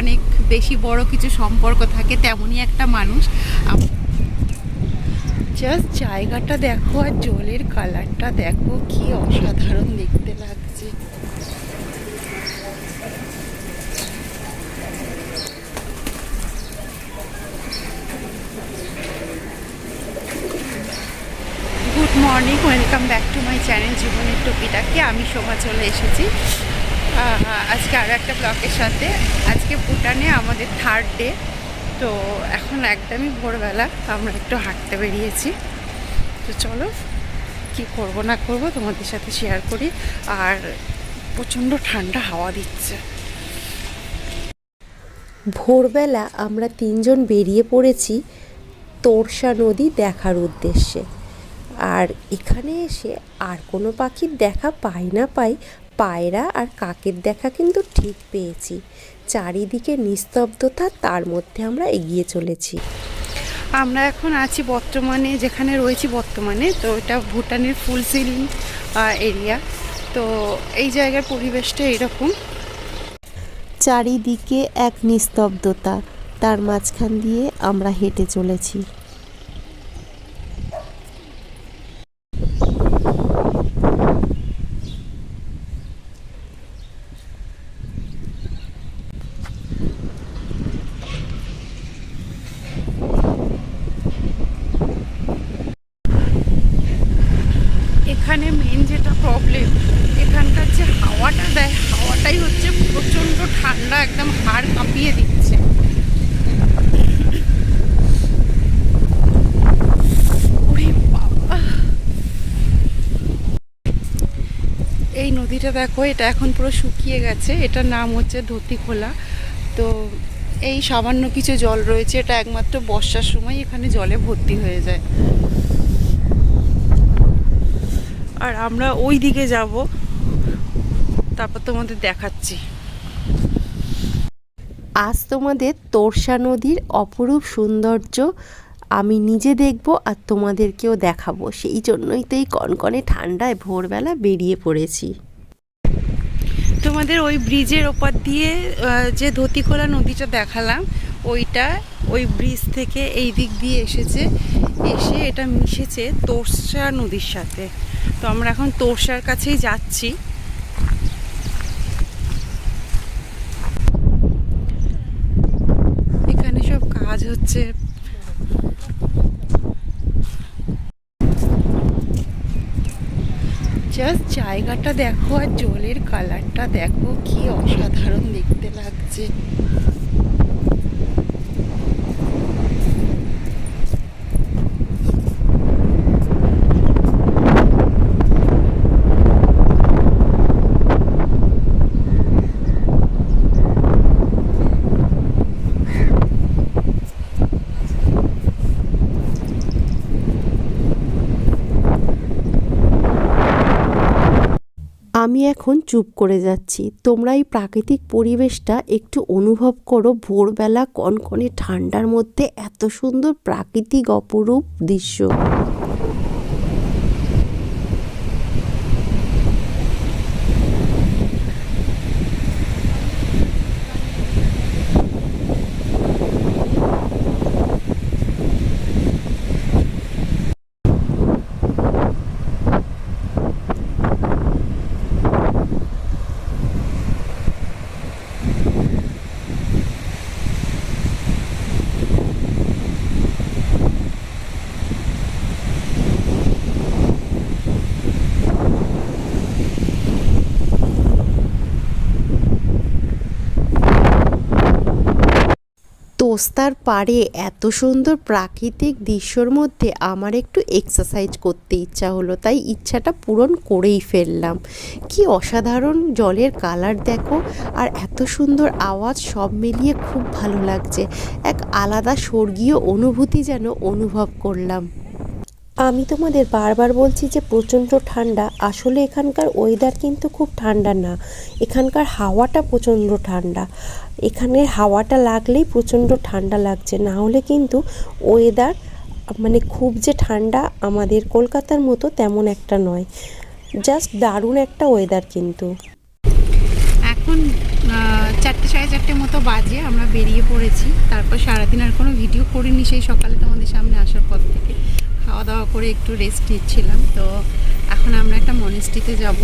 অনেক বেশি বড় কিছু সম্পর্ক থাকে তেমনই একটা মানুষ। জাস্ট জায়গাটা দেখো আর জলের কালারটা দেখো কি অসাধারণ দেখতে লাগছে। Good morning welcome back to my channel জীবনের টপিটাকে আমি শোভা চলে এসেছি। আজকে আরও একটা ব্লকের সাথে। আজকে ভুটানে আমাদের থার্ড ডে তো এখন একদমই ভোরবেলা আমরা একটু হাঁটতে বেরিয়েছি। তো চলো, কি করব না করব তোমাদের সাথে শেয়ার করি। আর প্রচণ্ড ঠান্ডা হাওয়া দিচ্ছে। ভোরবেলা আমরা তিনজন বেরিয়ে পড়েছি তোরসা নদী দেখার উদ্দেশ্যে। আর এখানে এসে আর কোনো পাখির দেখা পাই না পাই পায়রা আর কাকের দেখা কিন্তু ঠিক পেয়েছি। চারিদিকে নিস্তব্ধতা তার মধ্যে আমরা এগিয়ে চলেছি। আমরা এখন আছি বর্তমানে যেখানে রয়েছি বর্তমানে তো এটা ভুটানের ফুল সিলিং এরিয়া। তো এই জায়গার পরিবেশটা এরকম। চারিদিকে এক নিস্তব্ধতা তার মাঝখান দিয়ে আমরা হেঁটে চলেছি। এখানে মেন যেটা প্রবলেম এখানকার যে হাওয়াটা দেয়, হাওয়াটাই হচ্ছে প্রচণ্ড ঠান্ডা, একদম হাড় কাঁপিয়ে দিচ্ছে। এই নদীটা দেখো, এটা এখন পুরো শুকিয়ে গেছে, এটার নাম হচ্ছে ধুতি খোলা তো এই সামান্য কিছু জল রয়েছে, এটা একমাত্র বর্ষার সময় এখানে জলে ভর্তি হয়ে যায়। আর আমরা ওই দিকে যাব। তারপর তোমাদের দেখাচ্ছি। আজ তোমাদের তোরসা নদীর অপরূপ সৌন্দর্য আমি নিজে দেখব আর তোমাদেরকেও দেখাবো। সেই জন্যই তো এই কনকনে ঠান্ডায় ভোরবেলা বেরিয়ে পড়েছি। তোমাদের ওই ব্রিজের ওপর দিয়ে যে ধতিখোলা নদীটা দেখালাম ওইটা ওই ব্রিজ থেকে এই দিক দিয়ে এসেছে। এসে এটা মিশেছে তোরসা নদীর সাথে। তো আমরা এখন তোরসার কাছেই যাচ্ছি। এখানে সব কাজ হচ্ছে। জাস্ট জায়গাটা দেখো আর জলের কালারটা দেখো, কি অসাধারণ দেখতে লাগছে। আমি এখন চুপ করে যাচ্ছি। তোমরা এই প্রাকৃতিক পরিবেশটা একটু অনুভব করো। ভোরবেলা কনকনে ঠান্ডার মধ্যে এত সুন্দর প্রাকৃতিক অপরূপ দৃশ্য। তোস্তার পাড়ে এত সুন্দর প্রাকৃতিক দৃশ্যর মধ্যে আমার একটু এক্সারসাইজ করতে ইচ্ছা হলো, তাই ইচ্ছাটা পূরণ করেই ফেললাম। কি অসাধারণ জলের কালার দেখো, আর এত সুন্দর আওয়াজ সব মিলিয়ে খুব ভালো লাগছে। এক আলাদা স্বর্গীয় অনুভূতি যেন অনুভব করলাম। আমি তোমাদের বারবার বলছি যে প্রচণ্ড ঠান্ডা। আসলে এখানকার ওয়েদার কিন্তু খুব ঠান্ডা না। এখানকার হাওয়াটা প্রচণ্ড ঠান্ডা। এখানের হাওয়াটা লাগলেই প্রচণ্ড ঠান্ডা লাগছে। না হলে কিন্তু ওয়েদার মানে খুব যে ঠান্ডা আমাদের কলকাতার মতো তেমন একটা নয়। জাস্ট দারুণ একটা ওয়েদার কিন্তু। এখন চারটে সাড়ে চারটে মতো বাজে। আমরা বেরিয়ে পড়েছি। তারপর সারাদিন আর কোনো ভিডিও করিনি সেই সকালে তোমাদের সামনে আসার পর থেকে। করে একটু রেস্ট নিচ্ছিলাম। তো এখন আমরা একটা মনেস্ট্রিতে যাব।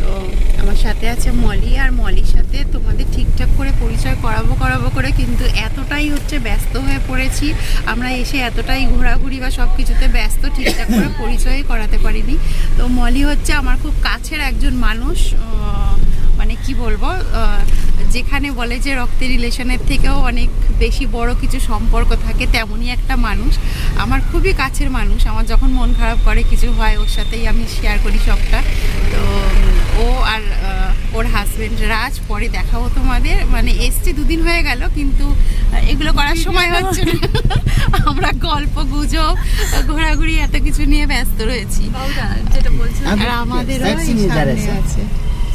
তো আমার সাথে আছে মলি, আর মলির সাথে তোমাদের ঠিকঠাক করে পরিচয় করাবো করাবো করে কিন্তু এতটাই হচ্ছে ব্যস্ত হয়ে পড়েছি। আমরা এসে এতটাই ঘোরাঘুরি বা সব কিছুতে ব্যস্ত, ঠিকঠাক করে পরিচয় করাতে পারিনি। তো মলি হচ্ছে আমার খুব কাছের একজন মানুষ। মানে কি বলব যেখানে বলে যে রক্তের রিলেশনের থেকেও অনেক বেশি বড় কিছু সম্পর্ক থাকে তেমনই একটা মানুষ। আমার খুবই কাছের মানুষ আমার যখন মন খারাপ করে কিছু হয় ওর সাথেই আমি শেয়ার করি সবটা। তো ও আর ওর হাজব্যান্ড রাজ পরে দেখাবো তোমাদের। মানে এসছে দুদিন হয়ে গেল কিন্তু এগুলো করার সময় হচ্ছে না। আমরা গল্প গুজব ঘোরাঘুরি এত কিছু নিয়ে ব্যস্ত রয়েছি। বাউটা যেটা বলছিলাম। আর আমাদেরও সামনে আছে।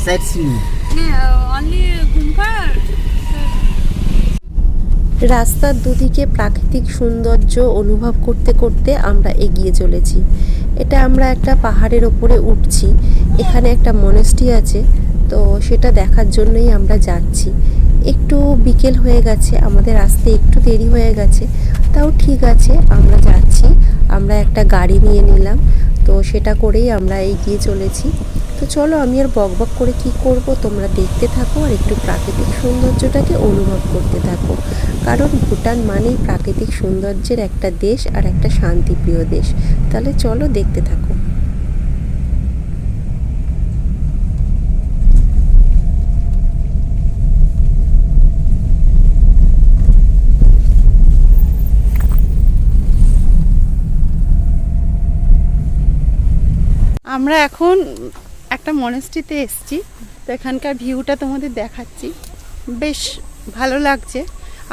সাইট সিন অনলি গুম্পার রাস্তার দুদিকে প্রাকৃতিক সৌন্দর্য অনুভব করতে করতে আমরা এগিয়ে চলেছি। এটা আমরা একটা পাহাড়ের ওপরে উঠছি। এখানে একটা মনেস্ট্রি আছে তো সেটা দেখার জন্যই আমরা যাচ্ছি। একটু বিকেল হয়ে গেছে আমাদের আসতে একটু দেরি হয়ে গেছে। তাও ঠিক আছে, আমরা যাচ্ছি। আমরা একটা গাড়ি নিয়ে নিলাম, তো সেটা করেই আমরা এগিয়ে চলেছি। তো চলো আমি আর বকবক করে কি করব, তোমরা দেখতে থাকো আর একটু প্রাকৃতিক সৌন্দর্যটাকে অনুভব করতে থাকো। কারণ ভুটান মানেই প্রাকৃতিক সৌন্দর্যের একটা দেশ আর একটা শান্তিপ্রিয় দেশ। তাহলে চলো দেখতে থাকো। আমরা এখন একটা মনেস্ট্রিতে এসেছি। তো এখানকার ভিউটা তোমাদের দেখাচ্ছি। বেশ ভালো লাগছে।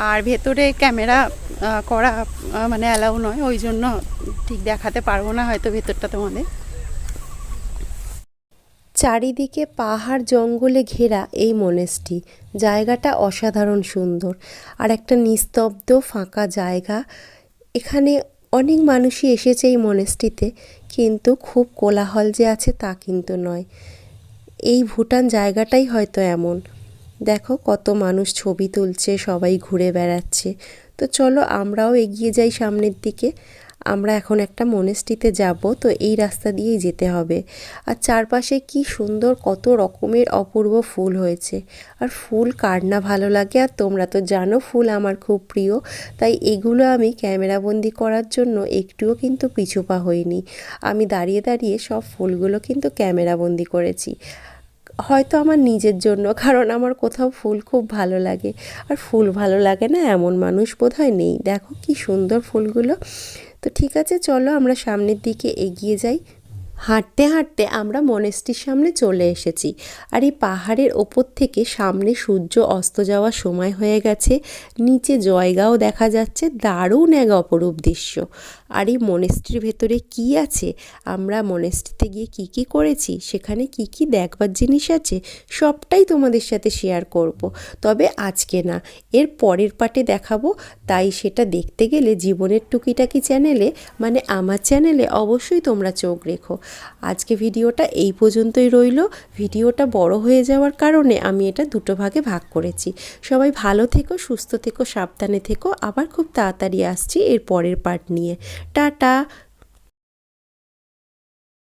আর ভেতরে ক্যামেরা করা মানে অ্যালাউ নয়। ওই জন্য ঠিক দেখাতে পারব না হয়তো ভেতরটা তোমাদের। চারিদিকে পাহাড় জঙ্গলে ঘেরা এই মনেস্ট্রি জায়গাটা অসাধারণ সুন্দর। আর একটা নিস্তব্ধ, ফাঁকা জায়গা। এখানে অনেক মানুষই এসেছে এই মনেস্ট্রিতে কিন্তু খুব কোলাহল যে আছে তা কিন্তু নয়। এই ভুটান জায়গাটাই হয়তো এমন। দেখো কত মানুষ ছবি তুলছে, সবাই ঘুরে বেড়াচ্ছে। তো চলো আমরাও এগিয়ে যাই সামনের দিকে। আমরা এখন একটা মনেস্ট্রিতে যাব, তো এই রাস্তা দিয়েই যেতে হবে। আর চারপাশে কি সুন্দর কত রকমের অপূর্ব ফুল হয়েছে। আর ফুল কার না ভালো লাগে, আর তোমরা তো জানো ফুল আমার খুব প্রিয়। তাই এগুলো আমি ক্যামেরাবন্দি করার জন্য একটুও কিন্তু পিছুপা হইনি। আমি দাঁড়িয়ে দাঁড়িয়ে সব ফুলগুলো কিন্তু ক্যামেরাবন্দি করেছি। হয়তো আমার নিজের জন্য, কারণ আমার কোথাও ফুল খুব ভালো লাগে। আর ফুল ভালো লাগে না, এমন মানুষ বোধহয় নেই। দেখো কি সুন্দর ফুলগুলো। তো ঠিক আছে চলো আমরা সামনের দিকে এগিয়ে যাই। হাঁটতে হাঁটতে আমরা মনেস্ট্রির সামনে চলে এসেছি। আর এই পাহাড়ের ওপর থেকে সামনে সূর্য অস্ত যাওয়ার সময় হয়ে গেছে। নিচে জয়গাও দেখা যাচ্ছে দারুণ এক অপরূপ দৃশ্য। আর এই মনেস্ট্রির ভেতরে কি আছে? আমরা মনেস্ট্রিতে গিয়ে কি কি করেছি? সেখানে কি কি দেখবার জিনিস আছে? সবটাই তোমাদের সাথে শেয়ার করব। তবে আজকে না, এর পরের পার্টে দেখাবো। তাই সেটা দেখতে গেলে জীবনের টুকিটাকি চ্যানেলে মানে আমার চ্যানেলে অবশ্যই তোমরা চোখ রেখো। আজকে ভিডিওটা এই পর্যন্তই রইল। ভিডিওটা বড় হয়ে যাওয়ার কারণে আমি এটা দুটো ভাগে ভাগ করেছি। সবাই ভালো থেকো, সুস্থ থেকো, সাবধানে থেকো। আবার খুব তাড়াতাড়ি আসছি এর পরের পার্ট নিয়ে। টাটা!